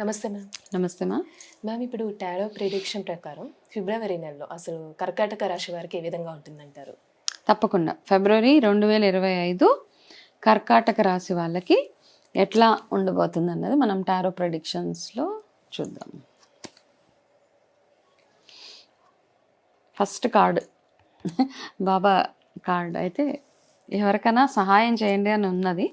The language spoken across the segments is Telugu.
నమస్తే మ్యామ్. నమస్తే మా మ్యామ్ ఇప్పుడు టారో ప్రిడిక్షన్ ప్రకారం ఫిబ్రవరి నెలలో అసలు కర్కాటక రాశి వారికి ఏ విధంగా ఉంటుందంటారు? తప్పకుండా. ఫిబ్రవరి రెండు వేల ఇరవై ఐదు కర్కాటక రాశి వాళ్ళకి ఎట్లా ఉండబోతుంది అన్నది మనం టారో ప్రెడిక్షన్స్లో చూద్దాం. First card. బాబా కార్డ్ అయితే ఎవరికైనా సహాయం చేయండి అని ఉన్నది.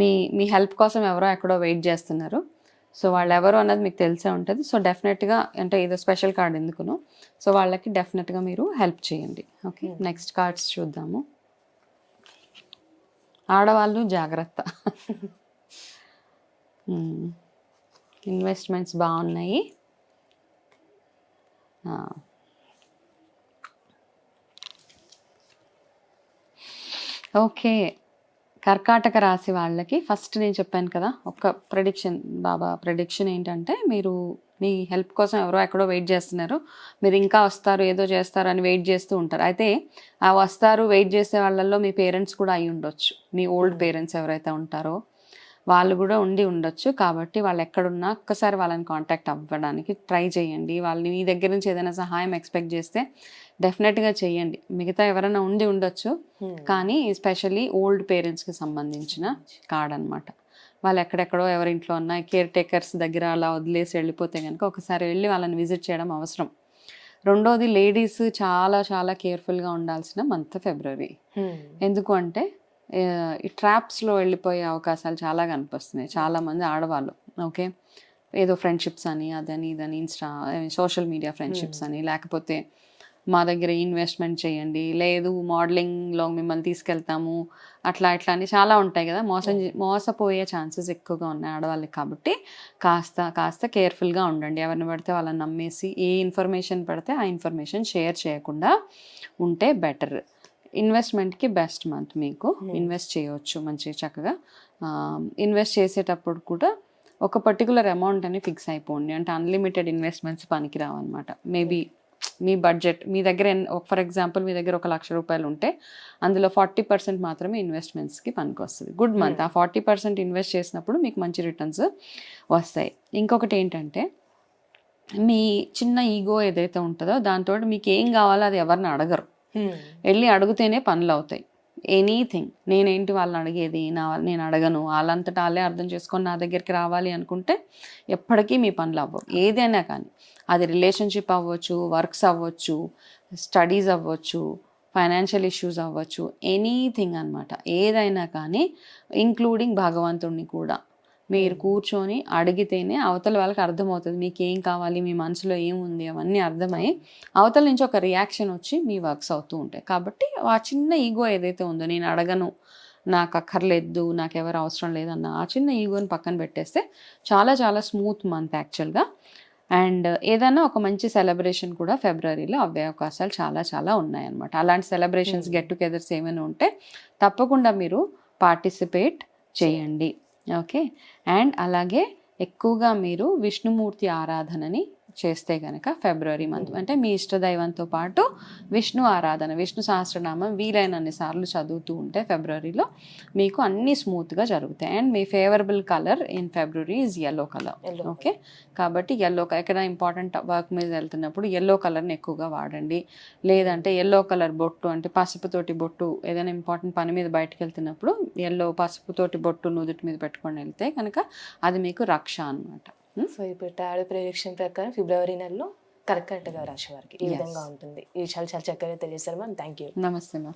మీ మీ హెల్ప్ కోసం ఎవరో ఎక్కడో వెయిట్ చేస్తున్నారు. సో వాళ్ళు ఎవరు అన్నది మీకు తెలిసే ఉంటుంది. సో డెఫినెట్గా అంటే ఇది స్పెషల్ కార్డ్ ఎందుకును. సో వాళ్ళకి డెఫినెట్గా మీరు హెల్ప్ చేయండి. ఓకే? నెక్స్ట్ కార్డ్స్ చూద్దాము. ఆడవాళ్ళు జాగ్రత్త. ఇన్వెస్ట్మెంట్స్ బాగున్నాయి. ఓకే. కర్కాటక రాశి వాళ్ళకి ఫస్ట్ నేను చెప్పాను కదా ఒక ప్రెడిక్షన్ బాబా ప్రెడిక్షన్ ఏంటంటే మీరు మీ హెల్ప్ కోసం ఎవరో ఎక్కడో వెయిట్ చేస్తున్నారు. మీరు ఇంకా వస్తారు ఏదో చేస్తారు అని వెయిట్ చేస్తూ ఉంటారు. అయితే ఆ వస్తారు వెయిట్ చేసే వాళ్ళల్లో మీ పేరెంట్స్ కూడా అయి ఉండొచ్చు మీ ఓల్డ్ పేరెంట్స్ ఎవరైతే ఉంటారో. వాళ్ళు కూడా ఉండి ఉండొచ్చు. కాబట్టి వాళ్ళు ఎక్కడున్నా ఒక్కసారి వాళ్ళని కాంటాక్ట్ అవ్వడానికి ట్రై చేయండి. వాళ్ళని మీ దగ్గర నుంచి ఏదైనా సహాయం ఎక్స్పెక్ట్ చేస్తే డెఫినెట్గా చేయండి. మిగతా ఎవరైనా ఉండి ఉండొచ్చు. కానీ స్పెషల్లీ ఓల్డ్ పేరెంట్స్కి సంబంధించిన కార్డ్ అనమాట వాళ్ళు ఎక్కడెక్కడో ఎవరింట్లో ఉన్న కేర్ టేకర్స్ దగ్గర అలా వదిలేసి వెళ్ళిపోతే కనుక ఒకసారి వెళ్ళి వాళ్ళని విజిట్ చేయడం అవసరం. రెండోది లేడీస్ చాలా చాలా కేర్ఫుల్గా ఉండాల్సిన మంత్ ఫిబ్రవరి ఎందుకు అంటే ఈ ట్రాప్స్లో వెళ్ళిపోయే అవకాశాలు చాలా కనిపిస్తున్నాయి. చాలా మంది ఆడవాళ్ళు ఓకే? ఏదో ఫ్రెండ్షిప్స్ అని అదని ఇదని ఇన్స్టా సోషల్ మీడియా ఫ్రెండ్షిప్స్ అని లేకపోతే మా దగ్గర ఇన్వెస్ట్మెంట్ చేయండి లేదు మోడలింగ్లో మిమ్మల్ని తీసుకెళ్తాము అట్లా ఇట్లా అని చాలా ఉంటాయి కదా? మోసం మోసపోయే ఛాన్సెస్ ఎక్కువగా ఉన్నాయి ఆడవాళ్ళకి కాబట్టి కాస్త కాస్త కేర్ఫుల్గా ఉండండి. ఎవరిని పడితే వాళ్ళని నమ్మేసి ఏ ఇన్ఫర్మేషన్ పడితే ఆ ఇన్ఫర్మేషన్ షేర్ చేయకుండా ఉంటే బెటర్. ఇన్వెస్ట్మెంట్కి బెస్ట్ మంత్ మీకు. ఇన్వెస్ట్ చేయవచ్చు మంచి చక్కగా. ఇన్వెస్ట్ చేసేటప్పుడు కూడా ఒక పర్టికులర్ అమౌంట్ అని ఫిక్స్ అయిపోండి. అంటే అన్లిమిటెడ్ ఇన్వెస్ట్మెంట్స్ పనికిరావు అనమాట మేబీ మీ బడ్జెట్ మీ దగ్గర ఫర్ ఎగ్జాంపుల్ మీ దగ్గర ఒక లక్ష రూపాయలు ఉంటే అందులో ఫార్టీ పర్సెంట్ మాత్రమే ఇన్వెస్ట్మెంట్స్కి పనికి వస్తుంది గుడ్ మంత్. ఆ ఫార్టీ పర్సెంట్ ఇన్వెస్ట్ చేసినప్పుడు మీకు మంచి రిటర్న్స్ వస్తాయి. ఇంకొకటి ఏంటంటే మీ చిన్న ఈగో ఏదైతే ఉంటుందో దాంతో మీకు ఏం కావాలో అది ఎవరిని అడగరు. Hmm. వెళ్ళి అడిగితేనే పనులు అవుతాయి. ఎనీథింగ్ నేనేంటి వాళ్ళని అడిగేది? నా నేను అడగను. వాళ్ళంతటా వాళ్ళే అర్థం చేసుకొని నా దగ్గరికి రావాలి అనుకుంటే ఎప్పటికీ మీ పనులు అవ్వవు. ఏదైనా కానీ. అది రిలేషన్షిప్ అవ్వచ్చు వర్క్స్ అవ్వచ్చు స్టడీస్ అవ్వచ్చు ఫైనాన్షియల్ ఇష్యూస్ అవ్వచ్చు ఎనీథింగ్ అన్నమాట. ఏదైనా కానీ ఇంక్లూడింగ్ భగవంతుడిని కూడా. మీరు కూర్చొని అడిగితేనే అవతల వాళ్ళకి అర్థమవుతుంది. మీకు ఏం కావాలి? మీ మనసులో ఏముంది? అవన్నీ అర్థమై అవతల నుంచి ఒక రియాక్షన్ వచ్చి మీ వర్క్స్ అవుతూ ఉంటాయి. కాబట్టి ఆ చిన్న ఈగో ఏదైతే ఉందో నేను అడగను నాకు అక్కర్లేదు నాకు ఎవరు అవసరం లేదన్న ఆ చిన్న ఈగోని పక్కన పెట్టేస్తే చాలా చాలా స్మూత్ మంత్ యాక్చువల్గా. అండ్ ఏదైనా ఒక మంచి సెలబ్రేషన్ కూడా ఫిబ్రవరిలో అవ్వే అవకాశాలు చాలా చాలా ఉన్నాయన్నమాట. అలాంటి సెలబ్రేషన్స్ గెట్ టుగెదర్స్ ఏమైనా ఉంటే తప్పకుండా మీరు పార్టిసిపేట్ చేయండి. ఓకే అండ్ అలాగే ఎక్కువగా మీరు విష్ణుమూర్తి ఆరాధనని చేస్తే కనుక ఫిబ్రవరి మంత్ అంటే మీ ఇష్టదైవంతో పాటు విష్ణు ఆరాధన విష్ణు సహస్రనామం వీలైనన్ని సార్లు చదువుతూ ఉంటే ఫిబ్రవరిలో మీకు అన్నీ స్మూత్గా జరుగుతాయి. And me favourable colour in February is yellow colour. Okay కాబట్టి ఎల్లో ఎక్కడ ఇంపార్టెంట్ వర్క్ మీద వెళ్తున్నప్పుడు ఎల్లో కలర్ని ఎక్కువగా వాడండి. లేదంటే ఎల్లో కలర్ బొట్టు అంటే పసుపుతోటి బొట్టు ఏదైనా ఇంపార్టెంట్ పని మీద బయటకు వెళ్తున్నప్పుడు ఎల్లో పసుపుతోటి బొట్టు నుదుటి మీద పెట్టుకొని వెళ్తే కనుక అది మీకు రక్ష అనమాట సో ఇప్పుడు టారో ప్రిడిక్షన్ ప్రకారం ఫిబ్రవరి నెలలో కర్కాటక రాశి వారికి ఈ. విధంగా ఉంటుంది. ఈ విషయాలు చాలా చక్కగా తెలియజేశారు మ్యామ్. థ్యాంక్ యూ నమస్తే మా